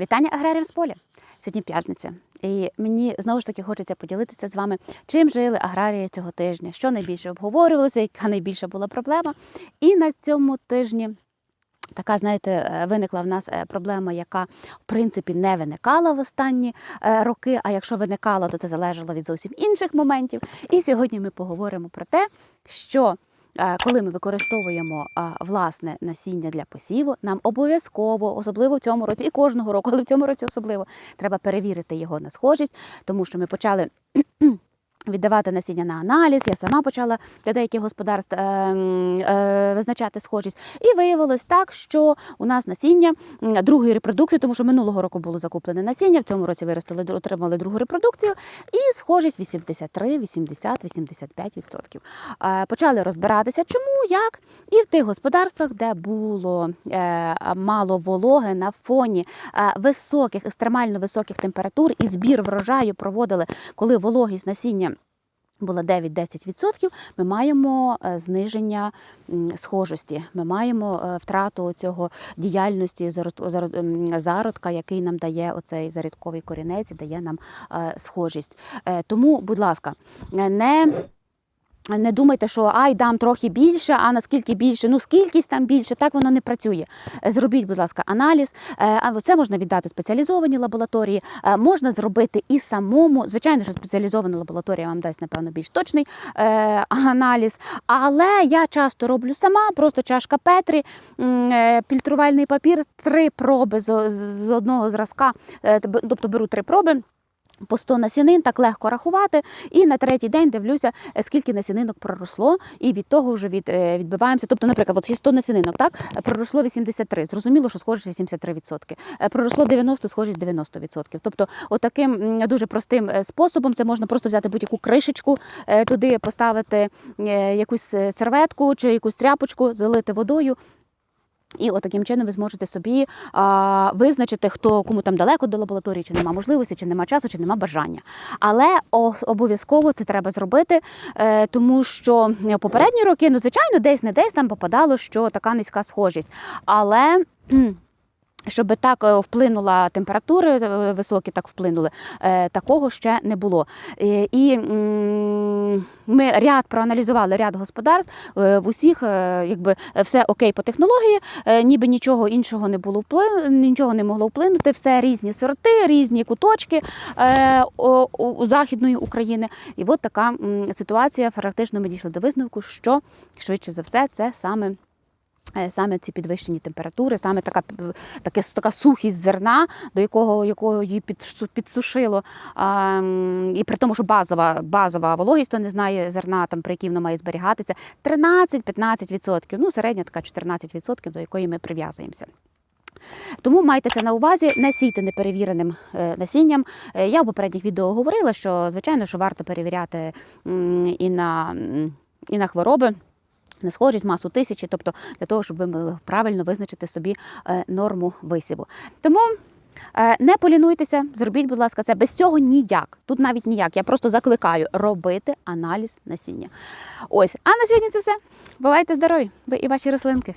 Вітання аграріям з поля. Сьогодні п'ятниця, і мені знову ж таки хочеться поділитися з вами, чим жили аграрії цього тижня, що найбільше обговорювалося, яка найбільша була проблема. І на цьому тижні така, знаєте, е, виникла в нас е, проблема, яка в принципі не виникала в останні е, роки. А якщо виникала, то це залежало від зовсім інших моментів. І сьогодні ми поговоримо про те, що коли ми використовуємо власне насіння для посіву, нам обов'язково, особливо в цьому році, і кожного року, але в цьому році особливо, треба перевірити його на схожість, тому що ми почали. Віддавати насіння на аналіз, я сама почала для деяких господарств е, е, визначати схожість. І виявилось так, що у нас насіння другої репродукції, тому що минулого року було закуплене насіння, в цьому році виростили, отримали другу репродукцію, і схожість 83, 80, 85%. Е, Почали розбиратися, чому, як. І в тих господарствах, де було е, мало вологи на фоні е, високих, екстремально високих температур, і збір врожаю проводили, коли вологість насіння. Була 9-10%, ми маємо е, зниження схожості. Ми маємо втрату цього діяльності зарод- зарод- зародка, який нам дає оцей зарядковий корінець, і дає нам схожість. Тому, будь ласка, не. Не думайте, що ай дам трохи більше, а наскільки більше, ну скількись там більше, так воно не працює. Е, Зробіть, будь ласка, аналіз. Е, це можна віддати спеціалізованій лабораторії, е, можна зробити і самому. Звичайно, що спеціалізована лабораторія вам дасть, напевно, більш точний аналіз. Але я часто роблю сама, просто чашка Петрі, фільтрувальний папір, три проби з, одного зразка, тобто беру три проби. По 100 насінин так легко рахувати, і на третій день дивлюся, е, скільки насінинок проросло, і від того вже від, е, відбиваємося. Тобто, наприклад, от є 100 насінинок, так е, проросло 83, Зрозуміло, що схожість 83%. Е, Проросло 90, схожість 90%. Тобто, отаким м, дуже простим способом це можна просто взяти будь-яку кришечку, туди поставити якусь серветку чи якусь тряпочку, залити водою. І от таким чином ви зможете собі а, визначити, хто кому там далеко до лабораторії, чи нема можливості, чи нема часу, чи нема бажання. Але обов'язково це треба зробити, е, тому що попередні роки, ну звичайно, десь не десь там попадало, що така низька схожість. Але щоб так е, вплинула температури е, високі, так вплинули, е, такого ще не було. І ми ряд проаналізували ряд господарств. В усіх якби все окей по технології, ніби нічого іншого не було вплину, нічого не могло вплинути. Все різні сорти, різні куточки у західної України. І от така ситуація. Фактично ми дійшли до висновку, що швидше за все це саме. Е, Саме ці підвищені температури, саме така, таке, така сухість зерна, до якого, якого її підсу- підсушило. А, і при тому, що базова, базова вологість, то не знає зерна, там, при якій воно має зберігатися, 13-15%. Ну, середня така 14%, до якої ми прив'язуємося. Тому майте це на увазі, не сійте неперевіреним е, насінням. Е, Я в попередніх відео говорила, що звичайно, що варто перевіряти і на, і на хвороби. На схожість масу тисячі, тобто для того, щоб ви могли правильно визначити собі е, норму висіву. Тому е, не полінуйтеся, зробіть, будь ласка, це без цього ніяк. Тут навіть ніяк. Я просто закликаю робити аналіз насіння. Ось, а на сьогодні це все. Бувайте здорові, ви і ваші рослинки.